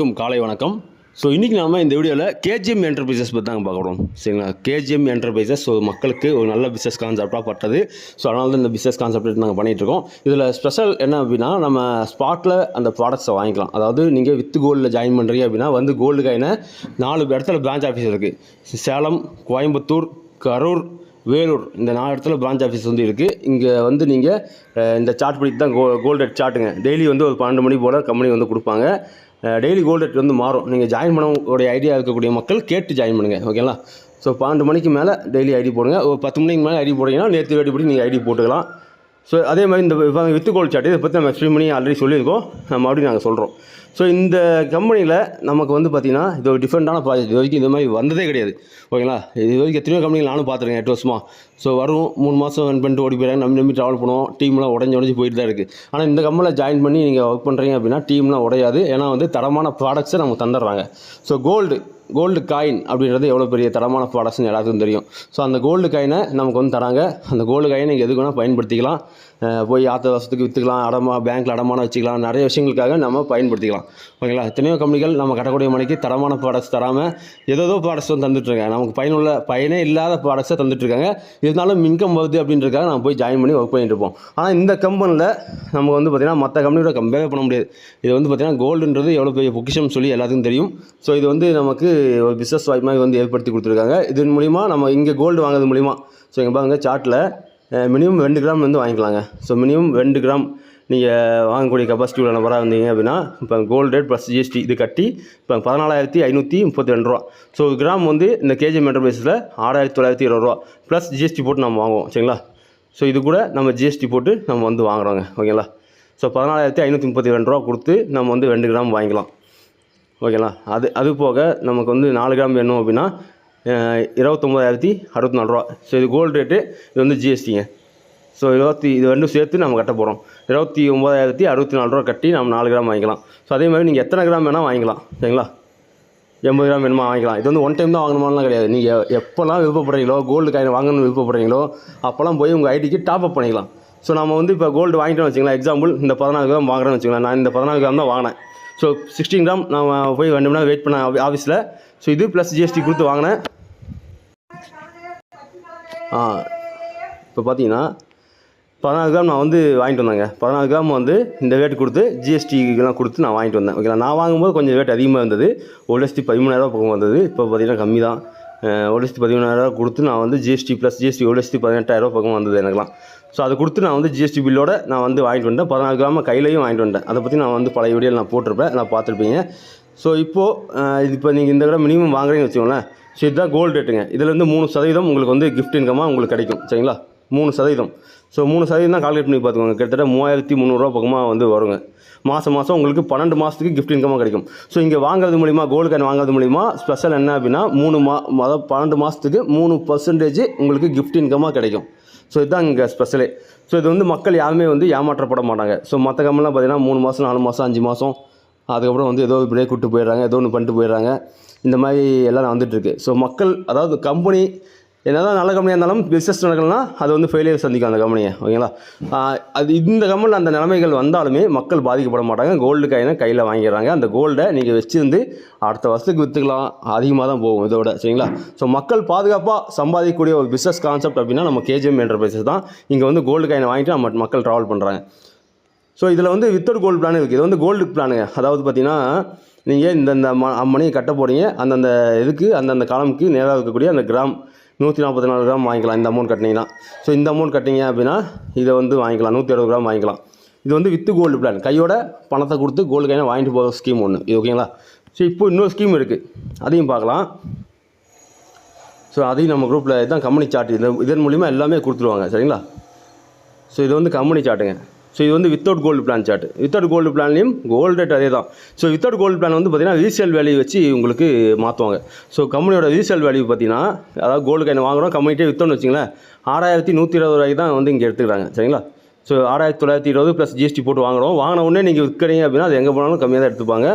அனைவருக்கும் காலை வணக்கம். ஸோ இன்றைக்கி நாம் இந்த வீடியோவில் கேஜிஎம் என்டர்பிரைசஸ் பற்றி தாங்க பார்க்குறோம் சரிங்களா? கேஜிஎம் என்டர்பிரைசஸ் ஸோ மக்களுக்கு ஒரு நல்ல பிஸ்னஸ் கான்செப்டாக பட்டது. ஸோ அதனால தான் இந்த பிஸ்னஸ் கான்செப்ட் நாங்கள் பண்ணிகிட்ருக்கோம் இதில் ஸ்பெஷல் என்ன அப்படின்னா நம்ம ஸ்பாட்டில் அந்த ப்ராடக்ட்ஸை வாங்கிக்கலாம். அதாவது நீங்கள் வித் கோல்டில் ஜாயின் பண்ணுறீங்க அப்படின்னா வந்து கோல்டு காயினை நாலு இடத்துல பிரான்ச் ஆஃபீஸ் இருக்குது சேலம் கோயம்புத்தூர் கரூர் வேலூர் இந்த நாலு இடத்துல பிரான்ச் ஆஃபீஸ் வந்து இருக்குது இங்கே வந்து நீங்கள் இந்த சார்ட் படி தான் கோ கோல்டு சார்ட்டுங்க டெய்லி வந்து ஒரு பன்னெண்டு மணி போல் கம்பெனி வந்து கொடுப்பாங்க. டெய்லி கோல்டு ரேட் வந்து மாறும். நீங்கள் ஜாயின் பண்ணக்கூடிய ஐடியா இருக்கக்கூடிய மக்கள் கேட்டு ஜாயின் பண்ணுங்கள் ஓகேங்களா ஸோ பன்னெண்டு மணிக்கு மேலே டெய்லி ஐடி போடுங்க. ஒரு பத்து மணிக்கு மேலே ஐடி போடுங்கன்னா நேற்று வேடிப்படி படி நீங்கள் ஐடி போட்டுக்கலாம். ஸோ அதே மாதிரி இந்த வித்து கோல் சார்ட் இதை பற்றி நம்ம எக்ஸ்பிளைன் பண்ணி ஆல்ரெடி சொல்லியிருக்கோம். மறுபடியும் நாங்கள் சொல்கிறோம் ஸோ இந்த கம்பெனியில் நமக்கு வந்து பார்த்திங்கன்னா இது ஒரு டிஃப்ரெண்ட்டான ப்ராஜெக்ட் இது வரைக்கும் இந்த மாதிரி வந்ததே கிடையாது. ஓகேங்களா? இது வரைக்கும் எத்தனையோ கம்பெனிகள் நானும் பார்த்துருக்கேன் எட்டு வருஷமா ஸோ வரும் மூணு மாதம் ரன் பண்ணிட்டு ஓடி போயிடாங்க நம்பி நம்பி ட்ராவல் பண்ணுவோம் டீம்லாம் உடஞ்சி உடஞ்சி போயிட்டு தான் இருக்குது ஆனால் இந்த கம்பெனியில் ஜாயின் பண்ணி நீங்கள் ஒர்க் பண்ணுறீங்க அப்படின்னா டீம்லாம் உடையாது. ஏன்னா வந்து தரமான ப்ராடக்ட்ஸை நமக்கு தந்துடுறாங்க. ஸோ கோல்டு கோல்டு காயின் அப்படின்றது எவ்வளோ பெரிய தரமான ப்ராடக்ட்ஸ்னு எல்லாத்துக்கும் தெரியும். ஸோ அந்த கோல்டு காயினை நமக்கு வந்து தராங்க. அந்த கோல்டு காயினை நீங்கள் எதுக்கு வேணால் பயன்படுத்திக்கலாம். போய் ஆற்ற வருஷத்துக்கு விற்றுக்கலாம் அடமா பேங்க்கில் அடமானம் வச்சுக்கலாம் நிறைய விஷயங்களுக்காக நம்ம பயன்படுத்திக்கலாம். ஓகேங்களா? எத்தனையோ கம்பெனிகள் நம்ம கட்டக்கூடிய மணிக்கு தரமான ப்ராடக்ட்ஸ் தராமல் ஏதோ ப்ராடக்ட்ஸ் வந்து தந்துட்டுருக்காங்க. நமக்கு பயனுள்ள பயனே இல்லாத ப்ராடக்ட்ஸை தந்துட்டுருக்காங்க. இருந்தாலும் இன்கம் வருது அப்படின்றதுக்காக நம்ம போய் ஜாயின் பண்ணி ஒர்க் பண்ணிட்டு இருப்போம். ஆனால் இந்த கம்பெனியில் நம்ம வந்து பார்த்திங்கன்னா மற்ற கம்பெனியோட கம்பேர் பண்ண முடியாது. இது வந்து பார்த்திங்கன்னா கோல்டுன்றது எவ்வளோ பெரிய பொக்கிஷம் சொல்லி எல்லாத்துக்கும் தெரியும். ஸோ இது வந்து நமக்கு ஒரு பிஸ்னஸ் வாய்ப்பாக வந்து ஏற்படுத்தி கொடுத்துருக்காங்க. இதன் மூலிமா நம்ம இங்கே கோல்டு வாங்குறது மூலிமா ஸோ இங்கே பாருங்க சார்ட்டில் மினிமம் ரெண்டு கிராம் வந்து வாங்கிக்கலாங்க. ஸோ மினிமம் ரெண்டு கிராம் நீங்கள் வாங்கக்கூடிய கெப்பாசிட்டி உள்ள நபராக இருந்தீங்க அப்படின்னா இப்போ கோல்டு ரேட் ப்ளஸ் ஜிஎஸ்டி இது கட்டி இப்போ பதினாலாயிரத்தி ஐநூற்றி முப்பத்தி ரெண்டு ரூபா. ஸோ கிராம் வந்து இந்த கேஜிஎம் என்டர்பிரைஸில் ஆறாயிரத்தி தொள்ளாயிரத்தி இருபது ரூபா. ப்ளஸ் ஜிஎஸ்டி போட்டு நம்ம வாங்குவோம் சரிங்களா? ஸோ இது கூட நம்ம ஜிஎஸ்டி போட்டு நம்ம வந்து வாங்குறோங்க ஓகேங்களா? ஸோ பதினாலாயிரத்தி ஐநூற்றி முப்பத்தி ரெண்டு ரூபா கொடுத்து நம்ம வந்து ரெண்டு கிராம் வாங்கிக்கலாம் ஓகேங்களா? அது அது போக நமக்கு வந்து நாலு கிராம் வேணும் அப்படின்னா இருபத்தொம்போதாயிரத்தி அறுபத்தி நாலு ரூபா. ஸோ இது கோல்டு ரேட்டு இது வந்து ஜிஎஸ்டிங்க ஸோ இருபத்தி இது ரெண்டும் சேர்த்து நம்ம கட்ட போகிறோம் இருபத்தி ஒம்பதாயிரத்தி அறுபத்தி நாலு ரூபா கட்டி நம்ம நாலு கிராம் வாங்கிக்கலாம். ஸோ அதே மாதிரி நீங்கள் எத்தனை கிராம் வேணால் வாங்கிக்கலாம். சரிங்களா? எண்பது கிராம் வேணுமா வாங்கிக்கலாம். இது வந்து ஒன் டைம் தான் வாங்கணுமாலாம் கிடையாது. நீங்கள் எப்போல்லாம் விருப்பப்படுறீங்களோ கோல்டு காயின் வாங்கணும்னு விருப்பப்படுறீங்களோ அப்போல்லாம் போய் உங்கள் ஐடிக்கு டாப் அப் பண்ணிக்கலாம். ஸோ நம்ம வந்து இப்போ கோல்டு வாங்கிட்டோம் வச்சுக்கலாம் எக்ஸாம்பிள் இந்த பதினாலு கிராம் வாங்குறேன்னு வச்சுக்கலாம் நான் இந்த பதினாலு கிராம் தான் வாங்கினேன். ஸோ சிக்ஸ்டீன் கிராம் நான் போய் ரெண்டு மணி நேரம் வெயிட் பண்ண ஆஃபீஸில் ஸோ இது ப்ளஸ் ஜிஎஸ்டி கொடுத்து வாங்கினேன். ஆ இப்போ பார்த்தீங்கன்னா பதினாலு கிராம் நான் வந்து வாங்கிட்டு வந்தேங்க. பதினாலு கிராம் வந்து இந்த ரேட் கொடுத்து ஜிஎஸ்டிக்கெலாம் கொடுத்து நான் வாங்கிட்டு வந்தேன். ஓகேங்களா நான் வாங்கும்போது கொஞ்சம் ரேட் அதிகமாக இருந்தது. ஒரு லட்சத்தி பதிமூணாயிரரூவா பக்கம் வந்தது. இப்போ பார்த்தீங்கன்னா கம்மி தான். ஒரு லட்சத்தி பதிமூணாயிரரூவா கொடுத்து நான் வந்து ஜிஎஸ்டி ப்ளஸ் ஜிஎஸ்டி ஒரு லட்சத்தி பதினெட்டாயிரரூவா பக்கம் வந்தது எனக்குலாம். ஸோ அதை கொடுத்து நான் வந்து ஜிஎஸ்டி பில்லோட நான் வந்து வாங்கிட்டு வந்தேன் பதினாலு கிராம கையிலையும் வாங்கிட்டு வந்தேன் அதை பற்றி நான் வந்து பழைய வீடியோவில் நான் போட்டிருப்பேன். நான் பார்த்துருப்பீங்க. ஸோ இப்போது இது இப்போ நீங்கள் இந்த கடை மினிமம் வாங்குறீங்கன்னு வச்சுக்கோங்களேன். ஸோ இதுதான் கோல்டு ரேட்டுங்க இதில் வந்து மூணு சதவீதம் உங்களுக்கு வந்து கிஃப்ட் இன்கமாக உங்களுக்கு கிடைக்கும். சரிங்களா? மூணு சதவீதம். ஸோ மூணு சதவீதம் தான் கால்குலேட் பண்ணி பார்த்துக்கோங்க. கிட்டத்தட்ட மூவாயிரத்தி முந்நூறுரூவா பக்கமாக வந்து வருங்க. மாதம் மாதம் உங்களுக்கு பன்னெண்டு மாதத்துக்கு கிஃப்ட் இன்கமாக கிடைக்கும். ஸோ இங்கே வாங்குறது மூலிமா கோல்டு காயின் வாங்குறது மூலிமா ஸ்பெஷல் என்ன அப்படின்னா மூணு மா அதாவது பன்னெண்டு மாதத்துக்கு மூணு பர்சன்டேஜ் உங்களுக்கு கிஃப்ட் இன்கமாக கிடைக்கும். ஸோ இதுதான் இங்கே ஸ்பெஷலே ஸோ இது வந்து மக்கள் யாருமே வந்து ஏமாற்றப்பட மாட்டாங்க. ஸோ மற்ற கம்பெனிலாம் பார்த்தீங்கன்னா மூணு மாதம் நாலு மாதம் அஞ்சு மாதம் அதுக்கப்புறம் வந்து ஏதோ இப்படியே கூப்பிட்டு போயிடுறாங்க ஏதோ ஒன்று பண்ணிட்டு போயிடுறாங்க. இந்த மாதிரி எல்லாம் வந்துட்டுருக்கு ஸோ மக்கள் அதாவது கம்பெனி என்னதான் நல்ல கம்பெனியாக இருந்தாலும் பிஸ்னஸ் நடக்கலனா அது வந்து ஃபெயிலியர் சந்திக்கும் அந்த கம்பெனியை ஓகேங்களா? அது இந்த கம்பெனியில் அந்த நிலைமைகள் வந்தாலுமே மக்கள் பாதிக்கப்பட மாட்டாங்க. கோல்டு காயினை கையில் வாங்கிடுறாங்க. அந்த கோல்டை நீங்கள் வச்சுருந்து அடுத்த வருஷத்துக்கு விற்றுக்கலாம் அதிகமாக தான் போகும் இதோட சரிங்களா? ஸோ மக்கள் பாதுகாப்பாக சம்பாதிக்கக்கூடிய ஒரு பிஸ்னஸ் கான்செப்ட் அப்படின்னா நம்ம கேஜிஎம் என்டர்பிரைசஸ் தான். இங்கே வந்து கோல்டு காயினை வாங்கிட்டு நம்ம மக்கள் ட்ராவல் பண்ணுறாங்க ஸோ இதில் வந்து வித்தவுட் கோல்டு பிளான் இருக்குது இது வந்து கோல்டு பிளானுங்க அதாவது பார்த்தீங்கன்னா நீங்கள் இந்தந்த ம மணியை கட்ட போகிறீங்க அந்தந்த இதுக்கு அந்தந்த காலமுக்கு நேராக இருக்கக்கூடிய அந்த கிராம் நூற்றி நாற்பத்தி நாலு கிராம் வாங்கிக்கலாம் இந்த அமௌண்ட் கட்டினீங்கன்னா. ஸோ இந்த அமௌண்ட் கட்டிங்க அப்படின்னா இதை வந்து வாங்கிக்கலாம். நூற்றி அறுபது கிராம் வாங்கிக்கலாம். இது வந்து வித்து கோல்டு பிளான் கையோட பணத்தை கொடுத்து கோல்டு கையில் வாங்கிட்டு போகிற ஸ்கீம் ஒன்று இது ஓகேங்களா ஸோ இப்போ இன்னொரு ஸ்கீம் இருக்குது அதையும் பார்க்கலாம். ஸோ அதையும் நம்ம குரூப்பில் இதுதான் கம்பெனி சார்ட் இது இதன் மூலிமா எல்லாமே கொடுத்துருவாங்க. சரிங்களா? ஸோ இது வந்து கம்பெனி சார்ட்டுங்க ஸோ இது வந்து without gold plan chart without gold பிளான்லையும் gold rate அதே தான் ஸோ வித்தவுட் கோல்டு பிளான் வந்து பார்த்தீங்கன்னா ரீசேல் வேல்யூ வச்சு உங்களுக்கு மாற்றுவாங்க ஸோ கம்பெனியோட ரீசேல் வேல்யூ பார்த்தீங்கன்னா அதாவது கோல்டு காயின் வாங்குறோம் கம்பெனிட்டே வித்தோம்னு வச்சுங்களேன் ஆறாயிரத்தி நூற்றி இருபது ரூபாய்க்கு தான் வந்து இங்கே எடுத்துக்கிறாங்க. சரிங்களா? ஸோ ஆறாயிரத்தி தொள்ளாயிரத்தி இருபது ப்ளஸ் ஜிஎஸ்டி போட்டு வாங்குகிறோம் வாங்கின உடனே நீங்கள் விற்கிறீங்க அப்படின்னா அது எங்கே போனாலும் கம்மியாக தான் எடுத்துப்பாங்க.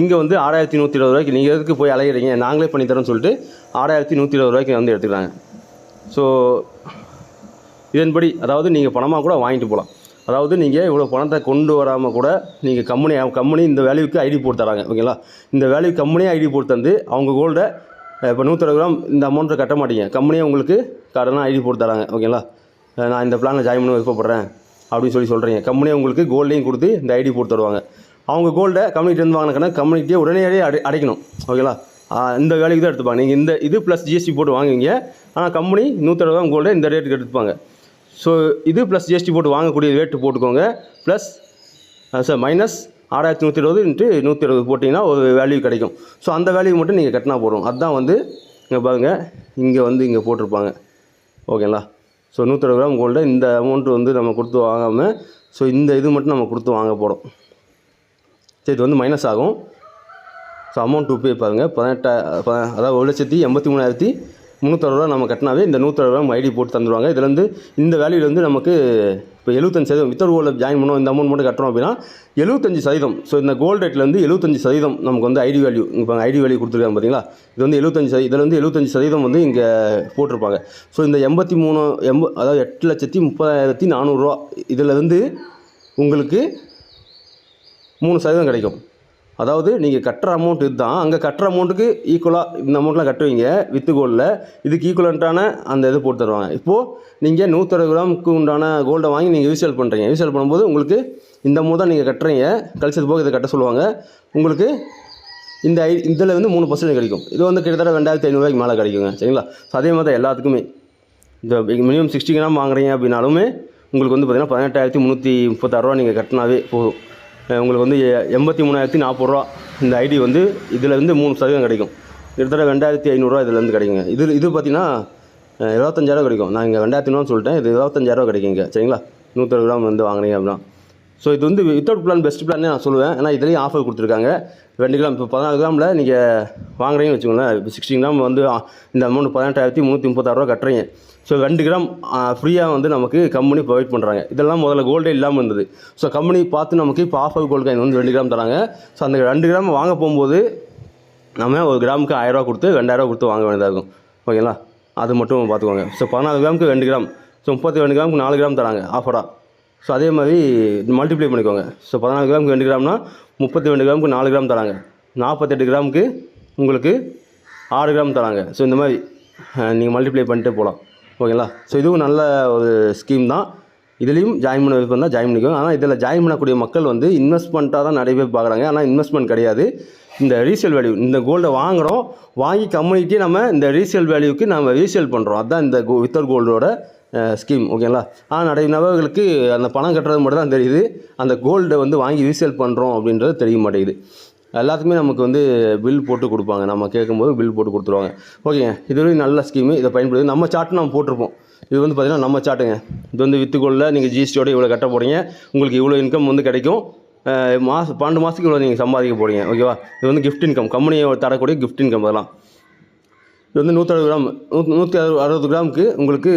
இங்கே வந்து ஆறாயிரத்தி நூற்றி இருபது ரூபாய்க்கு நீங்கள் எதுக்கு போய் அலையிறீங்க? நாங்களே பண்ணித்தரோம்னு சொல்லிட்டு ஆறாயிரத்தி நூற்றி இருபது ரூபாய்க்கு வந்து எடுத்துக்கிறாங்க. ஸோ இதன்படி அதாவது நீங்கள் பணமாக கூட வாங்கிட்டு போகலாம். அதாவது நீங்கள் இவ்வளோ பணத்தை கொண்டு வராமல் கூட நீங்கள் கம்பெனி கம்பெனி இந்த வேல்யூக்கு ஐடி போட்டு தராங்க ஓகேங்களா இந்த வேல்யூ கம்பெனியே ஐடி போட்டு தந்து அவங்க கோல்டை இப்போ நூற்றறுபது கிராம் இந்த அமௌண்ட்டை கட்ட மாட்டீங்க. கம்பெனியே உங்களுக்கு கடனாக ஐடி போட்டு தராங்க ஓகேங்களா நான் இந்த பிளானில் ஜாயின் பண்ண விருப்பப்படுறேன் அப்படின்னு சொல்லி சொல்கிறீங்க கம்பெனியே உங்களுக்கு கோல்டையும் கொடுத்து இந்த ஐடி போட்டு தருவாங்க. அவங்க கோல்டை கம்பெனிகிட்டேருந்து வாங்கினா கம்பெனிக்கே உடனடியே அடை அடைக்கணும் ஓகேங்களா இந்த வேலைக்கு தான் எடுத்துப்பாங்க. நீங்கள் இந்த இது ப்ளஸ் ஜிஎஸ்டி போட்டு வாங்குவீங்க ஆனால் கம்பெனி நூற்றறுபது ரூபா கோல்டை இந்த ரேட்டுக்கு எடுத்துப்பாங்க. ஸோ இது ப்ளஸ் ஜிஎஸ்டி போட்டு வாங்கக்கூடிய ரேட்டு போட்டுக்கோங்க. ப்ளஸ் சார் மைனஸ் ஆறாயிரத்தி நூற்றி இருபது இன்ட்டு நூற்றி இருபது போட்டிங்கன்னா ஒரு வேல்யூ கிடைக்கும். ஸோ அந்த வேல்யூ மட்டும் நீங்கள் கட்டினா போதும். அதுதான் வந்து இங்கே பாருங்கள் இங்கே வந்து இங்கே போட்டிருப்பாங்க. ஓகேங்களா ஸோ நூற்றறுபது கிராம் கோல்டு இந்த அமௌண்ட்டு வந்து நம்ம கொடுத்து வாங்காமல் ஸோ இந்த இது மட்டும் நம்ம கொடுத்து வாங்க போகிறோம் சரி இது வந்து மைனஸ் ஆகும். ஸோ அமௌண்ட் டூ பே பாருங்கள் பதினெட்டா அதாவது ஒரு லட்சத்தி எண்பத்தி மூணாயிரத்தி முந்நூற்றறுபது ரூபா நம்ம கட்டினாவே இந்த நூற்றறுபது ரூபா ஐடி போட்டு தந்துடுவாங்க இதுலேருந்து இந்த வேல்யூலேருந்து வந்து நமக்கு இப்போ எழுபத்தஞ்சு சதவீதம் வித்தர் கோல்டில் ஜாயின் பண்ணோம் இந்த அமௌண்ட் மட்டும் கட்டுறோம் அப்படின்னா எழுபத்தஞ்சு சதவீதம். ஸோ இந்த கோல்டு ரேட்லேருந்து எழுபத்தஞ்சு சதவீதம் நமக்கு வந்து ஐடி வேல்யூ இப்போ ஐடி வேல்யூ கொடுத்துருக்காங்க பார்த்தீங்களா இது வந்து எழுபத்தஞ்சு சதவீதம் இதில் வந்து எழுபத்தஞ்சு சதவீதம் வந்து இங்கே போட்டிருப்பாங்க. ஸோ இந்த எண்பத்தி மூணு எண்ப அதாவது எட்டு லட்சத்தி முப்பதாயிரத்தி நானூறுரூவா இதில் வந்து உங்களுக்கு மூணு சதவீதம் கிடைக்கும். அதாவது நீங்கள் கட்டுற அமௌண்ட் இதுதான். அங்கே கட்டுற அமௌண்ட்டுக்கு ஈக்குவலாக இந்த அமௌண்ட்லாம் கட்டுவீங்க வித்து கோல்டில் இதுக்கு ஈக்குவலண்ட்டான அந்த இது போட்டு தருவாங்க. இப்போது நீங்கள் நூற்றறுபது கிராமுக்கு உண்டான கோல்டை வாங்கி நீங்கள் ரீசேல் பண்ணுறீங்க ரீசேல் பண்ணும்போது உங்களுக்கு இந்த அமௌண்ட் தான் நீங்கள் கட்டுறீங்க. கழிச்சது போக இதை கட்ட சொல்லுவாங்க. உங்களுக்கு இந்த ஐ இதில் வந்து மூணு பர்சன்ட் கிடைக்கும். இது வந்து கிட்டத்தட்ட ரெண்டாயிரத்தி ஐநூறுரூவாய்க்கு மேலே கிடைக்குங்க. சரிங்களா? ஸோ அதே மாதிரி தான் எல்லாத்துக்குமே. இந்த மினிமம் சிக்ஸ்டி கிராம் வாங்குறீங்க அப்படின்னாலுமே உங்களுக்கு வந்து பார்த்தீங்கன்னா பதினெட்டாயிரத்தி முந்நூற்றி முப்பத்தாறுரூவா நீங்கள் கட்டினாவே போதும். உங்களுக்கு வந்து எண்பத்தி மூணாயிரத்தி நாற்பது ரூபா இந்த ஐடி வந்து இதில் வந்து மூணு சதவீதம் கிடைக்கும். கிட்டத்தட்ட ரெண்டாயிரத்தி ஐநூறுரூவா இதுலேருந்து கிடைக்குங்க. இது இது பார்த்தீங்கன்னா இருபத்தஞ்சாயிரம் கிடைக்கும். நான் இங்கே ரெண்டாயிரத்தி ஐநூறு சொல்லிட்டேன். இது இருபத்தஞ்சாயிரம் கிடைக்குங்க. சரிங்களா? நூற்றறுபது கிராம் வந்து வாங்கினீங்க அப்படின்னா. ஸோ இது வந்து வித்தவுட் பிளான் பெஸ்ட் பிளானே நான் சொல்லுவேன். ஏன்னா இதுலேயும் ஆஃபர் கொடுத்துருக்காங்க. ரெண்டு கிராம் இப்போ பதினாலு கிராமில் நீங்கள் வாங்குறீங்கன்னு வச்சுக்கோங்களேன். இப்போ சிக்ஸ்டி கிராம் வந்து இந்த அமௌண்ட் பதினெட்டாயிரத்தி முந்நூற்றி முப்பத்தாறுரூவா கட்டுறீங்க. ஸோ ரெண்டு கிராம் ஃப்ரீயாக வந்து நமக்கு கம்பெனி ப்ரொவைட் பண்ணுறாங்க இதெல்லாம் முதல்ல கோல்டே இல்லாமல் இருந்தது. ஸோ கம்பெனி பார்த்து நமக்கு இப்போ ஆஃபர் கோல்டு காயின் வந்து ரெண்டு கிராம் தராங்க. ஸோ அந்த ரெண்டு கிராம் வாங்க போகும்போது நம்ம ஒரு கிராமுக்கு ஆயிரரூவா கொடுத்து ரெண்டாயிரரூவா கொடுத்து வாங்க வேண்டியதாக இருக்கும். ஓகேங்களா? அது மட்டும் பார்த்துக்கோங்க. ஸோ பதினாலு கிராமுக்கு ரெண்டு கிராம். ஸோ முப்பத்தி ரெண்டு கிராமுக்கு நாலு கிராம் தராங்க ஆஃபராக ஸோ அதே மாதிரி மல்டிப்ளை பண்ணிக்கோங்க. ஸோ பதினாலு கிராமுக்கு ரெண்டு கிராம்னா முப்பத்தி ரெண்டு கிராமுக்கு நாலு கிராம் தராங்க. நாற்பத்தெட்டு கிராமுக்கு உங்களுக்கு ஆறு கிராம் தராங்க. ஸோ இந்த மாதிரி நீங்கள் மல்டிப்ளை பண்ணிட்டு போகலாம் ஓகேங்களா? ஸோ இதுவும் நல்ல ஒரு ஸ்கீம் தான். இதுலேயும் ஜாயின் பண்ண விருப்பம் தான் ஜாயின் பண்ணிக்கோங்க. ஆனால் இதில் ஜாயின் பண்ணக்கூடிய மக்கள் வந்து இன்வெஸ்ட்மெண்ட்டாக தான் நிறைய பேர் பார்க்குறாங்க. ஆனால் இன்வெஸ்ட்மெண்ட் கிடையாது. இந்த ரீசேல் வேல்யூ இந்த கோல்டை வாங்குகிறோம் வாங்கி கம்யூனிட்டி நம்ம இந்த ரீசேல் வேல்யூக்கு நம்ம ரீசேல் பண்ணுறோம் அதுதான் இந்த கோ வித்தர் கோல்டோட ஸ்கீம் ஓகேங்களா ஆனால் நிறைய நபர்களுக்கு அந்த பணம் கட்டுறது மட்டும் தான் தெரியுது. அந்த கோல்டை வந்து வாங்கி ரீசேல் பண்ணுறோம் அப்படின்றது தெரிய மாட்டேங்குது. எல்லாத்துக்குமே நமக்கு வந்து பில் போட்டு கொடுப்பாங்க. நம்ம கேட்கும்போது பில் போட்டு கொடுத்துருவாங்க. ஓகேங்க இது ஒரு நல்ல ஸ்கீமு இதை பயன்படுத்தி நம்ம சார்ட்டு நம்ம போட்டிருப்போம். இது வந்து பார்த்திங்கன்னா நம்ம சார்ட்டுங்க இது வந்து வித்துக்கொள்ள நீங்கள் ஜிஎஸ்டியோட இவ்வளோ கட்ட போகிறீங்க உங்களுக்கு இவ்வளோ இன்கம் வந்து கிடைக்கும். மாதம் பன்னெண்டு மாதத்துக்கு இவ்வளோ நீங்கள் சம்பாதிக்க போகிறீங்க ஓகேவா இது வந்து கிஃப்ட் இன்கம் கம்பெனியை தரக்கூடிய கிஃப்ட் இன்கம் அதெல்லாம். இது வந்து நூற்றறுபது கிராம் நூ நூற்றி அறு அறுபது கிராமுக்கு உங்களுக்கு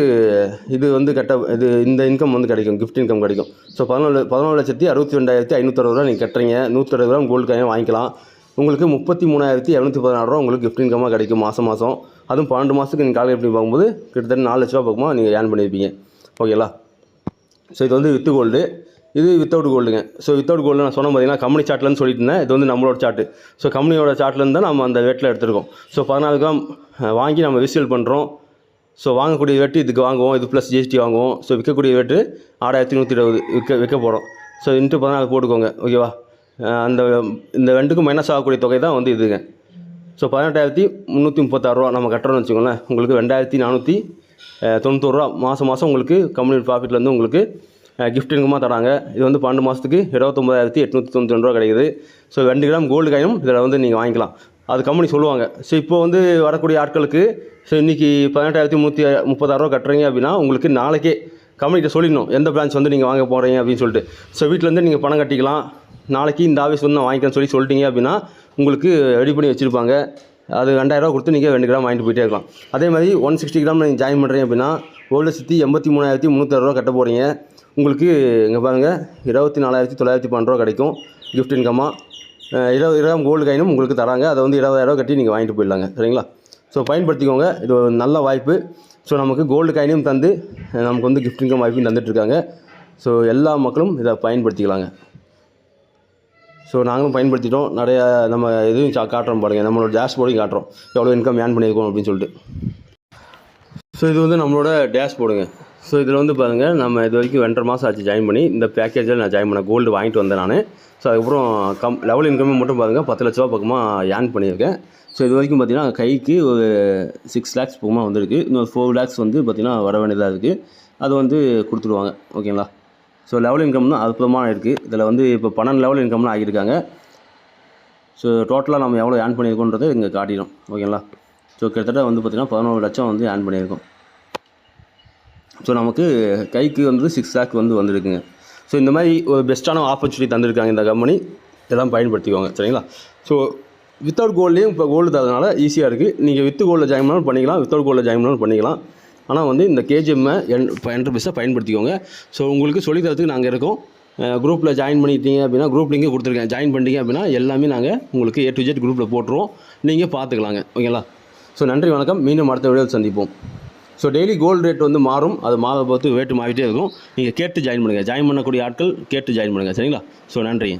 இது வந்து கட்ட இது இந்த இன்கம் வந்து கிடைக்கும் கிஃப்ட் இன்கம் கிடைக்கும். ஸோ பதினொன்று பதினொன்று லட்சத்தி அறுபத்தி ரெண்டாயிரத்தி ஐநூற்றறுபது ரூபா நீங்கள் கட்டுறீங்க. நூற்றறுபது கிராம் கோல்டு காயின் வாங்கிக்கலாம். உங்களுக்கு முப்பத்தி மூணாயிரத்தி இரநூத்தி பதினாறு ரூபா உங்களுக்கு கிஃப்ட் இன்கமாக கிடைக்கும் மாதம் மாதம் அதுவும் பன்னெண்டு மாதத்துக்கு நீங்கள் கால்குலேட் பண்ணி பார்க்கும்போது கிட்டத்தட்ட நாலு லட்ச ரூபா பக்கமாக நீங்கள் ஏர்ன் பண்ணியிருப்பீங்க ஓகேங்களா ஸோ இது வந்து வித்து கோல்டு இது வித்தவுட் கோல்டுங்க ஸோ வித்தவுட் கோல்டு நான் சொன்ன பார்த்தீங்கன்னா கம்பெனி சார்ட்லன்னு சொல்லிட்டு இருந்தேன். இது வந்து நம்மளோட சார்ட்டு ஸோ கம்பெனியோட சார்ட்லேருந்து தான் நம்ம அந்த ரேட்டில் எடுத்துருக்கோம். ஸோ பதினாலு கிராம் வாங்கி நம்ம விசில் பண்ணுறோம் ஸோ வாங்கக்கூடிய ரேட்டு இதுக்கு வாங்குவோம். இது ப்ளஸ் ஜிஎஸ்டி வாங்குவோம். ஸோ விற்கக்கூடிய ரேட்டு ஆறாயிரத்தி நூற்றி இருபது விற்க விற்க போகிறோம் ஸோ இன்ட்டு பதினாலு போட்டுக்கோங்க. ஓகேவா அந்த இந்த ரெண்டுக்கும் மைனஸ் ஆகக்கூடிய தொகை தான் வந்து இதுங்க. ஸோ பதினெட்டாயிரத்தி முந்நூற்றி முப்பத்தாறுரூவா நம்ம கட்டுறோம்னு வச்சுக்கோங்களேன். உங்களுக்கு ரெண்டாயிரத்தி நானூற்றி தொண்ணூத்தூறுரூவா மாதம் மாதம் உங்களுக்கு கம்பெனி ப்ராஃபிட்லேருந்து உங்களுக்கு கிஃப்ட் இன்கமாக தராங்க. இது வந்து பன்னெண்டு மாதத்துக்கு இருபத்தொம்பதாயிரத்தி எட்நூற்றி தொண்ணூற்றி ரெண்டு ரூபா கிடைக்குது. ஸோ ரெண்டு கிராம் கோல்டு காயினும் இதில் வந்து நீங்கள் வாங்கிக்கலாம். அது கம்பெனி சொல்லுவாங்க. ஸோ இப்போ வந்து வரக்கூடிய ஆட்களுக்கு ஸோ இன்றைக்கி பதினெட்டாயிரத்தி முந்நூற்றி முப்பதாயிரரூவா கட்டுறீங்க அப்படின்னா உங்களுக்கு நாளைக்கே கம்பெனிகிட்ட சொல்லிடணும். எந்த பிரான்ச் வந்து நீங்கள் வாங்க போகிறீங்க அப்படின்னு சொல்லிட்டு. ஸோ வீட்டிலேருந்து நீங்கள் பணம் கட்டிக்கலாம். நாளைக்கு இந்த ஆஃபீஸ் வந்து நான் வாங்கிக்கிறேன்னு சொல்லி சொல்லிட்டீங்க அப்படின்னா உங்களுக்கு ரெடி பண்ணி வச்சுருப்பாங்க. அது ரெண்டாயிரரூவா கொடுத்து நீங்கள் ரெண்டு கிராம் வாங்கிட்டு போயிட்டே இருக்கலாம். அதே மாதிரி ஒன் சிக்ஸ்டி கிராம் நீங்கள் ஜாயின் பண்ணுறீங்க அப்படின்னா ஒரு லட்சத்தி எண்பத்தி மூணாயிரத்தி முந்நூற்றி கட்ட போகிறீங்க உங்களுக்கு இங்கே பாருங்கள் இருபத்தி நாலாயிரத்தி தொள்ளாயிரத்தி பன்னெண்டு கிடைக்கும். கிஃப்ட் இன்கமாக இருபது இருபதாம் கோல்டு காயினும் உங்களுக்கு தராங்க. அதை வந்து இருபதாயிரரூவா கட்டி நீங்கள் வாங்கிட்டு போயிடலாங்க. சரிங்களா? ஸோ பயன்படுத்திக்கோங்க. இது ஒரு நல்ல வாய்ப்பு. ஸோ நமக்கு கோல்டு காயினும் தந்து நமக்கு வந்து கிஃப்ட் இன்கம் வாய்ப்பும் தந்துட்டுருக்காங்க ஸோ எல்லா மக்களும் இதை பயன்படுத்திக்கலாங்க. ஸோ நாங்களும் பயன்படுத்திட்டோம். நிறையா நம்ம இதுவும் சா- காட்டுறோம் பாருங்கள் நம்மளோட டேஷ்போர்டையும் காட்டுறோம். எவ்வளோ இன்கம் ஏர்ன் பண்ணியிருக்கோம் அப்படின்னு சொல்லிட்டு. ஸோ இது வந்து நம்மளோட டேஷ்போர்டுங்க ஸோ இதில் வந்து பாருங்கள் நம்ம இது வரைக்கும் ரெண்டரை மாதம் ஆச்சு ஜாயின் பண்ணி. இந்த பேக்கேஜில் நான் ஜாயின் பண்ணேன் கோல்டு வாங்கிட்டு வந்தேன் நான். ஸோ அதுக்கப்புறம் கம் லெவல் இன்கம் மட்டும் பாருங்கள் பத்து லட்ச ரூபா பக்கமாக ஏர்ன் பண்ணியிருக்கேன். ஸோ இது வரைக்கும் பார்த்திங்கன்னா கைக்கு ஒரு சிக்ஸ் லேக்ஸ் பக்கமாக வந்திருக்கு. இன்னொரு ஃபோர் லேக்ஸ் வந்து பார்த்திங்கன்னா வர வேண்டியதாக இருக்குது அது வந்து கொடுத்துருவாங்க ஓகேங்களா ஸோ லெவல் இன்கம் தான் அற்புதமாக இருக்குது இதில் வந்து இப்போ பன்னெண்டு லெவல் இன்கம்லாம் ஆகியிருக்காங்க ஸோ டோட்டலாக நம்ம எவ்வளோ ஏர்ன் பண்ணியிருக்கோன்றதை இங்கே காட்டிடும் ஓகேங்களா ஸோ கிட்டத்தட்ட வந்து பார்த்திங்கன்னா பதினோரு லட்சம் வந்து ஏர்ன் பண்ணியிருக்கோம். ஸோ நமக்கு கைக்கு வந்து சிக்ஸ் லேக் வந்து வந்திருக்குங்க. ஸோ இந்த மாதிரி ஒரு பெஸ்ட்டான ஆப்பர்ச்சுனிட்டி தந்திருக்காங்க இந்த கம்பெனி இதெல்லாம் பயன்படுத்திக்கோங்க சரிங்களா? ஸோ வித்தவுட் கோல்ட்லேயும் இப்போ கோல்டு தரதுனால ஈஸியாக இருக்குது நீங்கள் வித் கோல்டில் ஜாயின் பண்ணாலும் பண்ணிக்கலாம். வித்தவுட் கோல்டில் ஜாயின் பண்ணாலும் பண்ணிக்கலாம். ஆனால் வந்து இந்த கேஜிஎம்மை என் என்டர்பிரைஸாக பயன்படுத்திக்கோங்க. ஸோ உங்களுக்கு சொல்லித் தரத்துக்கு நாங்கள் இருக்கோம். குரூப்பில் ஜாயின் பண்ணிட்டீங்க அப்படின்னா குரூப் லிங்கே கொடுத்துருக்கேன். ஜாயின் பண்ணிட்டீங்க அப்படின்னா எல்லாமே நாங்கள் உங்களுக்கு ஏ டு ஜெட் குரூப்பில் போட்டுருவோம். நீங்கள் பார்த்துக்கலாங்க ஓகேங்களா? ஸோ நன்றி வணக்கம். மீண்டும் அடுத்த வீடியோவில் சந்திப்போம். ஸோ டெய்லி கோல்டு ரேட் வந்து மாறும். அது மாத பார்த்து ரேட்டு மாறிட்டே இருக்கும். நீங்கள் கேட்டு ஜாயின் பண்ணுங்கள் ஜாயின் பண்ணக்கூடிய ஆட்கள் கேட்டு ஜாயின் பண்ணுங்கள் சரிங்களா? ஸோ நன்றி